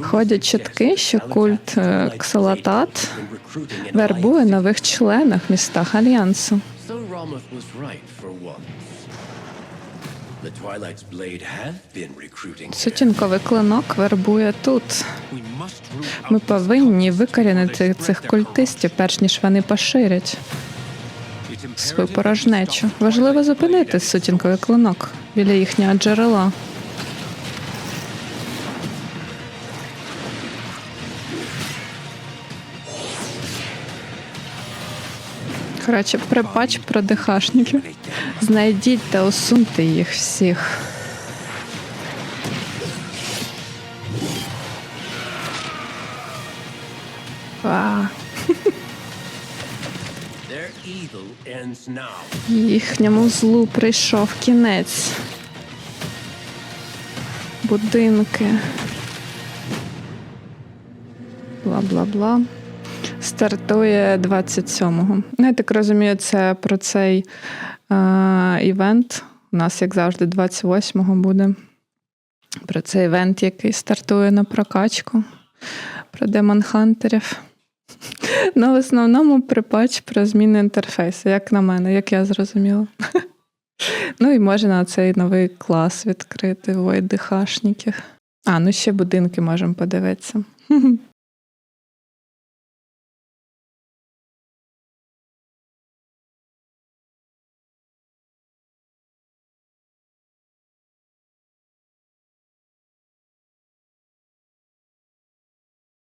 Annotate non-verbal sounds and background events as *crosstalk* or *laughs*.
Ходять чутки, що культ е, Ксалатат вербує нових членів в містах Альянсу. Сутінковий клинок вербує тут. Ми повинні викорінити цих культистів, перш ніж вони поширять свою порожнечу. Важливо зупинити сутінковий клинок біля їхнього джерела. Коротше, припач про дихашників. Знайдіть та усуньте їх всіх. Їхньому злу прийшов кінець. Будинки. Бла бла бла. Стартує 27-го. Ну, я так розумію, це про цей е- івент. У нас, як завжди, 28-го буде. Про цей івент, який стартує на прокачку. Про демон-хантерів. *laughs* Ну, в основному припач про зміни інтерфейсу, як на мене, як я зрозуміла. *laughs* Ну і можна цей новий клас відкрити Void ДХшників. А, ну ще будинки можемо подивитися. *laughs*